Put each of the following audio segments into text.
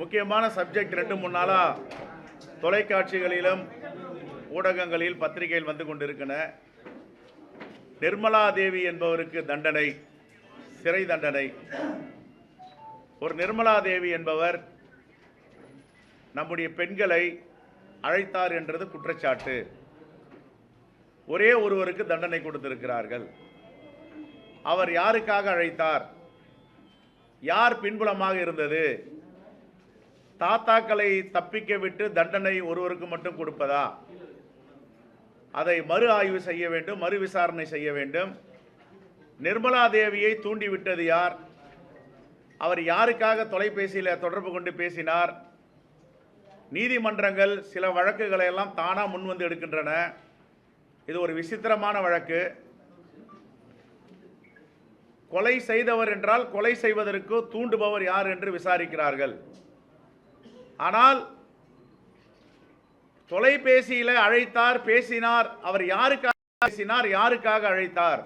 முக்கியமான சப்ஜெக்ட் ரெண்டு மூணு நாளாக தொலைக்காட்சிகளிலும் ஊடகங்களில் பத்திரிகையில் வந்து கொண்டிருக்கின. நிர்மலா தேவி என்பவருக்கு தண்டனை சிறை தண்டனை. ஒரு நிர்மலா தேவி என்பவர் நம்முடைய பெண்களை அழைத்தார் என்றது குற்றச்சாட்டு. ஒரே ஒருவருக்கு தண்டனை கொடுத்திருக்கிறார்கள். அவர் யாருக்காக அழைத்தார்? யார் பின்புலமாக இருந்தது? தாத்தாக்களை தப்பிக்க விட்டு தண்டனை ஒருவருக்கு மட்டும் கொடுப்பதா? அதை மறு ஆய்வு செய்ய வேண்டும் மறு விசாரணை செய்ய வேண்டும். நிர்மலா தேவியை தூண்டிவிட்டது யார்? அவர் யாருக்காக தொலைபேசியில் தொடர்பு கொண்டு பேசினார்? நீதிமன்றங்கள் சில வழக்குகளை எல்லாம் தானாக முன்வந்து எடுக்கின்றன. இது ஒரு விசித்திரமான வழக்கு. கொலை செய்தவர் என்றால் கொலை செய்வதற்கு தூண்டுபவர் யார் என்று விசாரிக்கிறார்கள். ஆனால் தொலைபேசியில் அழைத்தார் பேசினார். அவர் யாருக்காக பேசினார் யாருக்காக அழைத்தார்?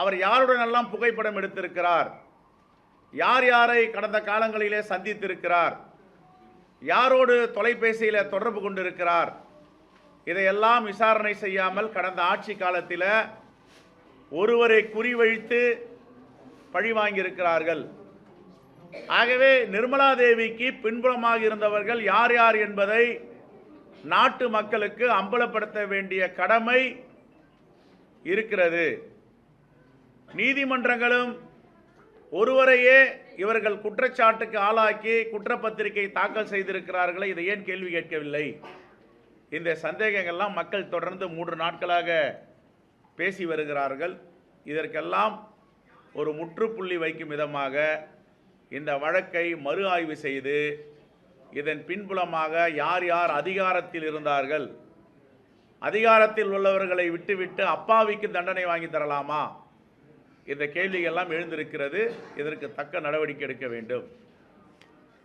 அவர் யாருடன் எல்லாம் புகைப்படம் எடுத்திருக்கிறார்? யார் யாரை கடந்த காலங்களிலே சந்தித்திருக்கிறார்? யாரோடு தொலைபேசியில் தொடர்பு கொண்டிருக்கிறார்? இதையெல்லாம் விசாரணை செய்யாமல் கடந்த ஆட்சி காலத்தில் ஒருவரை குறிவைத்து பழி வாங்கியிருக்கிறார்கள் ஆகவே நிர்மலா தேவிக்கு பின்புலமாக இருந்தவர்கள் யார் யார் என்பதை நாட்டு மக்களுக்கு அம்பலப்படுத்த வேண்டிய கடமை இருக்கிறது. நீதிமன்றங்களும் ஒருவரையே இவர்கள் குற்றச்சாட்டுக்கு ஆளாக்கி குற்றப்பத்திரிகை தாக்கல் செய்திருக்கிறார்களே இதை ஏன் கேள்வி கேட்கவில்லை? இந்த சந்தேகங்கள்லாம் மக்கள் தொடர்ந்து மூன்று நாட்களாக பேசி வருகிறார்கள். இதற்கெல்லாம் ஒரு முற்றுப்புள்ளி வைக்கும் விதமாக இந்த வழக்கை மறு ஆய்வு செய்து இதன் பின்புலமாக யார் யார் அதிகாரத்தில் இருந்தார்கள்? அதிகாரத்தில் உள்ளவர்களை விட்டுவிட்டு அப்பாவிக்கு தண்டனை வாங்கி தரலாமா? இந்த கேள்விகள்லாம் எழுந்திருக்கிறது. இதற்கு தக்க நடவடிக்கை எடுக்க வேண்டும்.